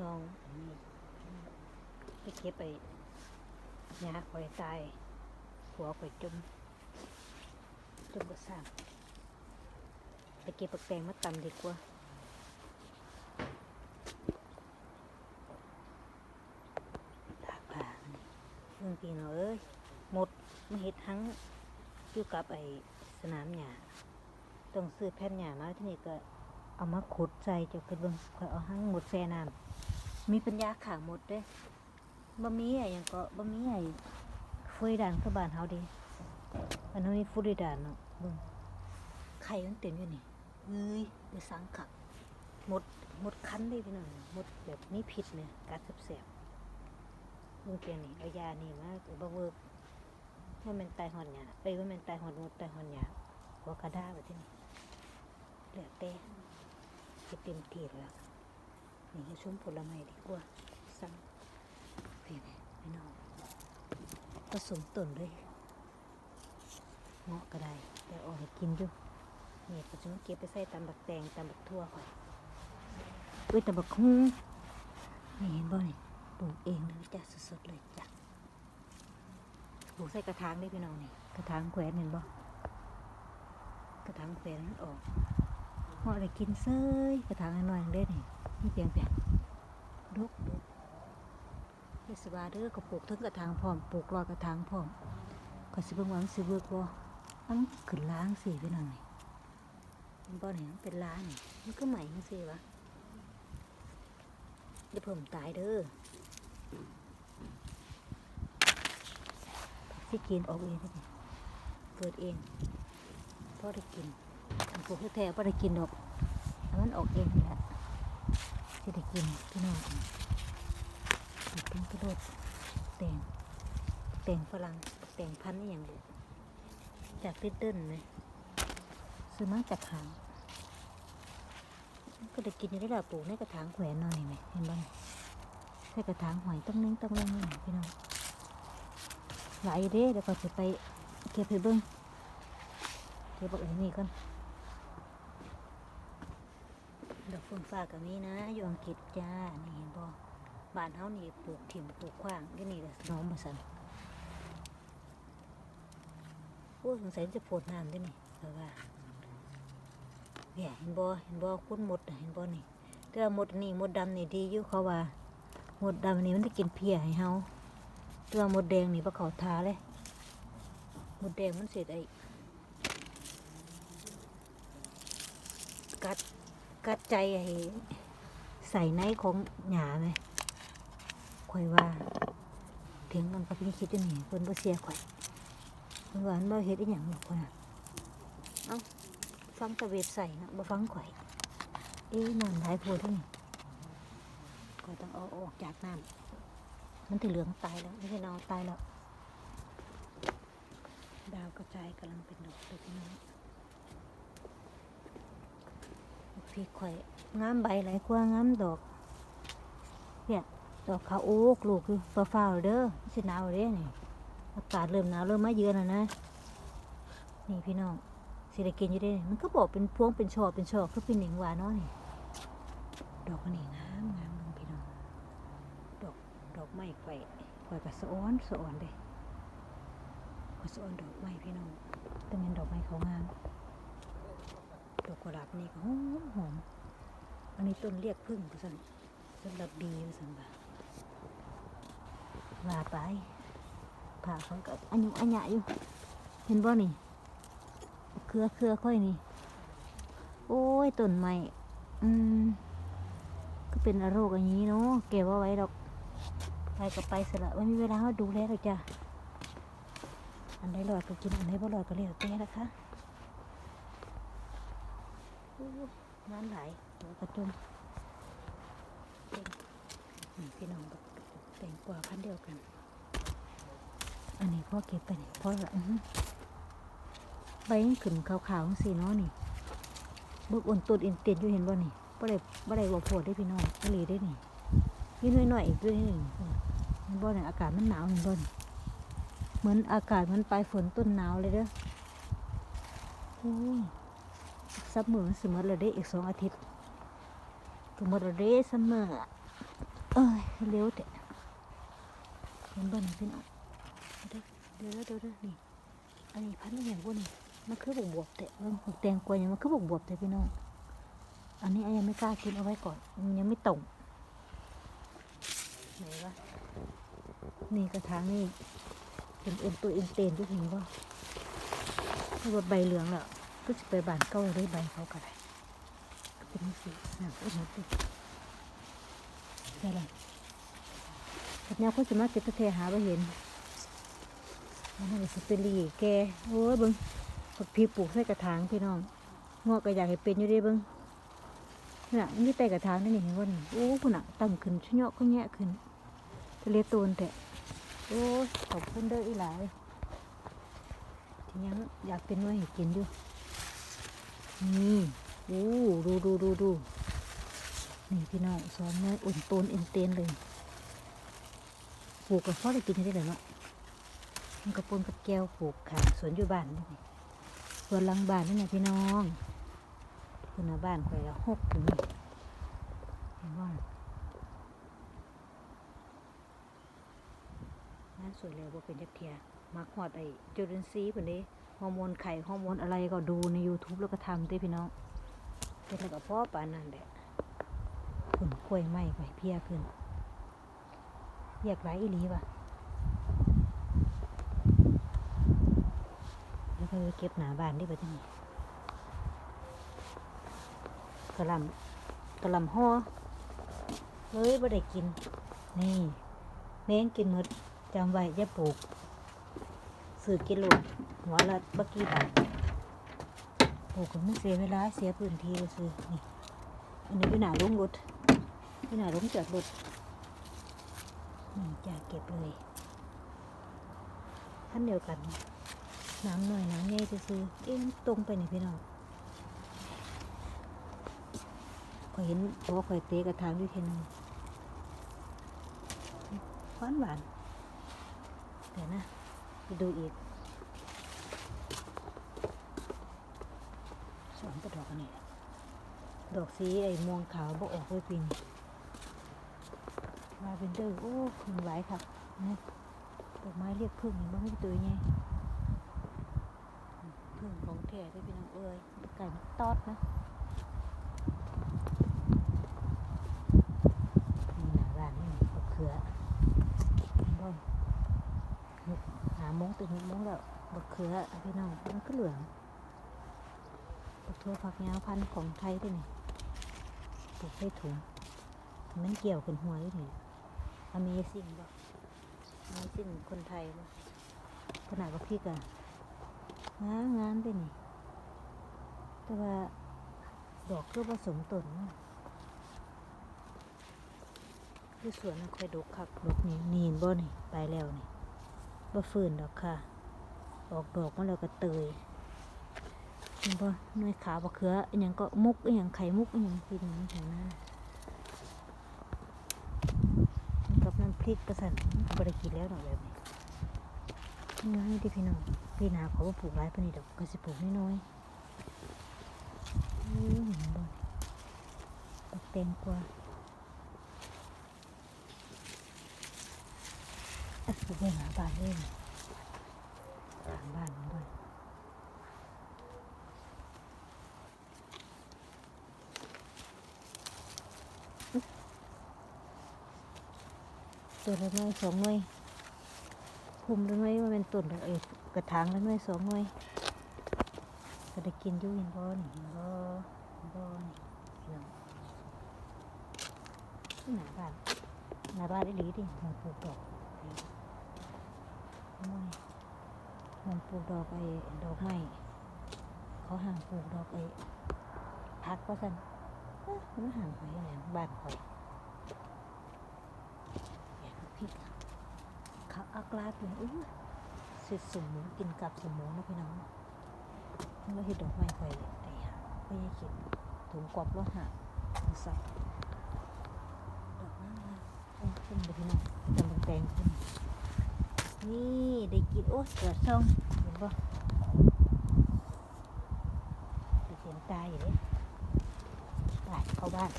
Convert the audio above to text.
ลองไปเก็บไปยาข่อยตายหัวข่อยจมจมก็สร้างไปเก็บปักแตงมาตำดีกว่าตากผ้านเรื่องพี่น้องเอ้ยหมดมาเห็ดทั้งอยู่กับไอสนามหญ้าต้องซื้อแผ่นหญ้ามาที่นี่ก็ เอามาขุดใส่จะไปเบิ่งค่อยเอาทั้งหมดแช่น้ำมีปัญญาขางหมดเด้บะมีอะยังก็บะมีไอ้เฟยดานคือบ้านเฮาเดีอันนั้นมีฟุริดานเนาะเบิ่งไข่มันเต็มอยู่นี่เอ้ยไปสังขักหมดหมดคันเลยพี่น้องหมดแบบมีพิษเนี่ยกัดแสบๆเบิ่งเพียนี่เอายานี่มาบ่เวิร์กว่ามันตายหอนหยาเอ้ยว่ามันตายหอนหมดตายหอนหยาหัวกระด้าแบบนี้เหลือแต่ จะเต็มที่แล้วนี่คือชมผลไม้ดีกว่าสั่งเพียงไม่นอนผสมต้นด้วยเงาะก็ได้แต่เอาให้กินอยู่นี่ก็จะมเก็บไปใส่ตำบักแตงตำบักทั่วค่อยอุ้ยตำบักคุ้งนี่เห็นบ่นี่ปลูกเองเลยจ้ะสดๆเลยจ้ะปลูกใส่กระถางได้พี่น้องนี่กระถางแขวนเห็นบ่กระถางแขวนมันออก เหมาะได้กินเซ้ยกระถางน้อยๆเด้นี่นี่เพียงแต่ดกดกเฮสวาเด้อก็ปลูกทั้งกระถางพร้อมปลูกรอยกระถางพร้อมก็สิเบิ่งว่ามันสิเวิกบ่มันขึ้นล้างสิพี่น้องนี่มันบ่นี่มันเป็นล้างนี่มันก็ใหม่จังซี่วะเดี๋ยวเพิ่มตายเด้อสิกินออกเองเด้อเปิดเองพอได้กิน ปลูกแท้ๆพอได้กินดอกอันมันออกเองแหละสิได้กินพี่น้องปลูกเป็นกระโดดแตงแตงฝรั่งแตงพันธุ์อย่างบุจากติดเดินเลยซื้อมาจากหางก็ได้กินอยู่ได้ละปลูกในกระถางแขวนนอนนี่ไหมเห็นบ้างใส่กระถางหอยต้องเล่งต้องเล่งนี่พี่น้องหลายเด้เดี๋ยวก็จะไปเก็บไปเบิ้งเก็บบอกอันนี้ก่อน ดอกฟืนฟ้าก็มีนะ อยู่อังกฤษจ้า นี่เห็นบ่บ้านเฮานี่ปลูกถิ่มปลูกขว้างที่นี่ก็น้อมมาสั่นโอ้สงสัยจะโพดน้ำด้วยนี่เพราะว่าเนี่ยเห็นบ่เห็นบ่คุณหมดเห็นบ่นี่แต่ว่าหมดนี่หมดดำนี่ดีอยู่เขาว่าหมดดำนี่มันจะกินเพียให้เฮาแต่ว่าหมดแดงนี่บ่เขาทาเลยหมดแดงมันเสร็จไอ้กัด กัดใจไอ้ใส่ในของหยาไหมข่อยว่าถึงมันก็เป็นคิดอยู่นี่เพิ่นบ่เสียข่อยเพิ่นว่ามันบ่เฮ็ดอีหยังหรอกพุ่นน่ะเอ้าฟังตะเวทใส่นะบ่ฟังข่อยเอ๊ะน้ำหลายโพดเด้อนี่ข่อยต้องเอาออกจากน้ำมันถึเหลืองตายแล้วไม่ใช่เนตายแล้วดาวกระจายกำลังเป็นดอกเลยพี่น้อง พริกข่อยงามใบหลายกว่างามดอกเนี่ยดอกขาโอ๊กลูกคือฟ้าฟ้าเด้อสิหนาวเด้นี่อากาศเริ่มหนาวเริ่มมาเยือนแล้วนะนี่พี่น้องสิได้กินอยู่เด้มันก็บอกเป็นพวงเป็นช่อเป็นช่อคือเป็นหนิงหวานเนาะนี่ดอกนนี้งามงามเบิ่งพี่น้องดอกดอกไม้ไข่ข่อยก็สะอ้อนสะอ้อนเด้ข่อยสะอ้อนดอกไม้พี่น้องแต่เป็นดอกไม้เขางาม อกกุหลาบนี่ก็หอมหอมอันนี้ต้นเรียกพึ่งประสันสำหรับบีประสันบ่าว่าไปผ่าเขากับอันยุอันหยะอยู่ เห็นบ่นี่ เครือเครือค่อยนี่ โอ้ยต้นไม้อืมก็เป็นโรคอย่างนี้เนาะเก็บเอาไว้ดอกไปกับไปสละไม่มีเวลาดูแลหรอกจ้ะอันใดรอดก็กินอันใดบ่รอดก็เลี้ยวแต่นะคะ งานหลายหัวกระจุมพี่น้องบอกแต่งกว่าพันเดียวกัน อันนี้พ่อเก็บไปนี่พ่อละใบมันขึ้นขาวๆสีเนาะนี่บิกอ่นตุดอินเตียนอยู่เห็นบ่นี่บ่ได้บ่ได้บ่โพดได้พี่น้องก็เลยได้นี่นี่น้อยๆอีกด้วยนี่เห็นบ่เนี่ยอากาศมันหนาวเห็นบ่นี่เหมือนอากาศมันปลายฝนต้นหนาวเลยเด้อโอ้ย ซับมือสมมติเราได้อีกสองอาทิตย์สมมติเราได้ซัมอเอ้ยเร็วแต่เห็นบ่นี่พี่น้องเดี๋ยวเดี๋ยวเดี๋ยวนี่อันนี้พันธุ์อย่างบ่นี่มันคือบวบบวบแต่เบิ่งแตงกวาอย่างมันคือบวบบวบแต่พี่น้องอันนี้อันยังไม่กล้ากินเอาไว้ก่อนมันยังไม่ตรงไหนวะนี่กระถางนี่เป็นเอ็นตัวเอ็นเตนที่เห็นบ่าว่าใบเหลืองแล้ว ก็จะไปบานเก้าเลยใบเขาก็ได้เป็นสีหนักอุณหภูมิใช่เลยกับแนวเขาจะมาเก็บตะเทหาไปเห็นมันเป็นสเปรีแกโอ้ยบิ้งผักพีปลูกใส่กระถางพี่น้องงอกก็อยากให้เป็นอยู่เด้บิ้งนี่น่ะนี่แต่กระถางนี่เห็นว่านี่โอ้พุ่นอะตั้งขึ้นชะเนาะก็แงะขึ้นทะเลตูนแต่โอ้ขอบคุณเด้ออีหลายที่ยังอยากเป็นไว้ให้กินอยู่ นี่โอ้ดูดูดูดูนี่พี่น้องสอนเนื้ออุ่นตนเอ็นเตนเลยปลูกกับพ่อได้กินได้เลยเนาะมันกระปนกับแก้วปลูกขางสวนอยู่บ้านนี่สวนหลังบ้านนี่นะพี่น้องคุณน่ะบ้านข่อยละหกถึงนี่เห็นว่าน้าสวยเลยว่าเป็นจักเทียมักหอดไอ้จุลินทรีย์เพิ่นเด้ อร์โมนไข่ฮอร์โมนอะไรก็ดูใน YouTube แล้วก็ทำเด้พี่น้องเป็นแล้วก็พ่อปานั่นแหละผลกล้วยไหม้ไปเพียขึ้นอยากไรอีหลีว่ะแล้วก็เก็บหนาบานได้ปะที่นี่กระลำกระลำห่อเฮ้ยบ่ได้กิน นี่แมงกินหมดจำไว้อย่าปลูกซื้อกิโล หัวละบักกี่บาทปลูกก็ไม่เสียเวลาเสียพื้นที่เลยซื้อนี่อันนี้อยู่หนาโรงรถอยู่หนาโรงจอดรถนี่จะเก็บเลยท่านเดียวกัน น้ำหน่อยน้ำใหญ่จะซื้อเอ๊ะมันตรงไปนี่พี่น้องขอยเห็นตัวข่อยเตะกระถางด้วยเทนึงหวานหวานเดี๋ยวนะ ไปดูอีกสวนกระดอกอันนี้แหละ ดอกสีไอ้ม่วงขาวบ่ออกเลยปีนลาเวนเดอร์โอ้พึ่งไหวครับนะดอกไม้เรียกพึ่งบ้างไม่ตัวไงพึ่งของแท้ด้วยพี่น้องเอ้ยไก่มันตอดนะนี่หนาบ้านนี่มะเขือบ่นหาโมงตื่นหกโมงแล้วบักเขือพี่น้องมันก็เหลืองบักทั่วผักยาวพันธุ์ของไทยด้วยนี่ ปลูกใส่ถุง มันเกี่ยวขึ้นหัวอยู่นี่ Amazing บ่ Amazing คนไทยบ่ขนาดว่าพี่กะงามงามด้วยนี่ แต่ว่า ดอกก็ผสมต้นคือสวนน่ะค่อยดกคักดกนี่นีนบ่นี่ ไปแล้วนี่บ่ฝืนดอกค่ะ ออกดอกมาแล้วก็เตย บ่หน่วยขาวบะเขืออหยังก็มุกอหยังไข่มุกอหยังกินอย่างแถวหน้ากับน้ำพริกกระสันก็บ่ได้กินแล้วดอกแบบนี้นี่ให้ที่พี่น้องพี่นาเขาบ่ปลูกหลายปานนี้ดอกก็สิปลูกน้อยๆอู้เห็นบ่ดอกแตงกวาอะปลูกไว้หน้าบ้านเลยนี่ทางบ้านของบ้าน ตัวละหน่วยสองหน่วยคุมละหน่วยว่าเป็นต้นดอกเอกกระถางละหน่วยสองหน่วยก็ได้กินยู่เห็นบ่นี่เห็นบ่เห็นบ่นี่พี่น้องหน้าบ้านหน้าบ้านได้ดีดิมันปลูกดอกหน่วยมันปลูกดอกไอ้ดอกไม้เขาห่างปลูกดอกไอ้พักก็สันเออมันห่างไปอะไรบ้านคอย ขาอักลาดเลยอุ้ยเสร็จสมหมูกินกับสมหมูนะพี่น้องแล้วเห็ดดอกไม้คอยไอ้ห่าไม่ใช่คิดถุงกรอบแล้วห่าสับดอกไม้ละโอ้ขึ้นไปพี่น้องจำเป็นแตงขึ้นนี่ได้กินโอ้เกิดซ่องเห็นปะเสียงตายอยู่เลยไปเข้าบ้าน